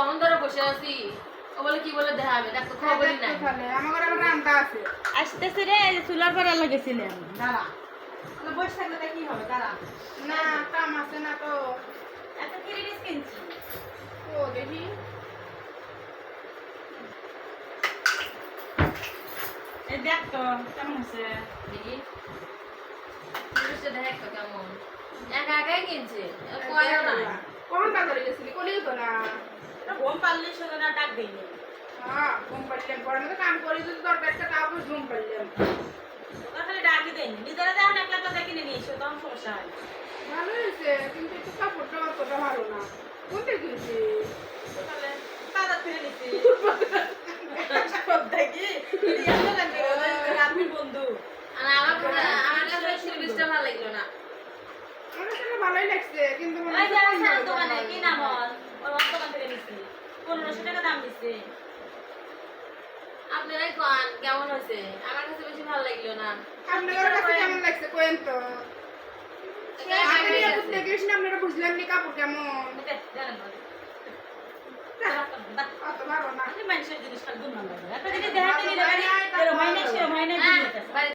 কখন ধরে বসে আছি। ও বলে কি বলে দেখা হবে দেখ খবরই নাই। আমার ঘরে আবার রান্না আছে। আসতেছে রে এই যে চুলার পরে লাগেছিলাম দাঁড়া বসে থাকলে তা কি হবে? দাঁড়া। না কাম আছে না তো। এত কিরিস কিনছি? ও দেখি। এই দেখ তো কেমন আছে? দেখি। দেখ তো কেমন। একা একাই কিনছে কয়ও নাই। কখন বাজারে গেছিলি? কলি তো না। ঘুম পারলে শুধু না ডাক দিইনি হ্যাঁ ঘুম পাড়লাম পরে মতো কাম করি যদি তোর একটা কাপড় ঘুম পাড়লাম ওটা খালি ডাকি দেয়নি। নিজেরা দেখুন একলা তো কিনে নিয়ে এসো তখন সমস্যা হয়। ভালো হয়েছে কিন্তু একটু কাপড়টা অতটা ভালো না। কোনটা তো তাহলে ফিরে রাত্রির বন্ধু। আর আমার আমার কাছে ভালো লাগল না। আমার ভালোই লাগছে কিন্তু পনেরোশো টাকা দাম দিচ্ছে আপনারাই কন কেমন হয়েছে? আমার কাছে বেশি ভালো লাগল না। আপনাদের কাছে কেমন লাগছে? কোয়েন তো। আপনারা বুঝলেন নি কাপড় কেমন? মানুষের জিনিস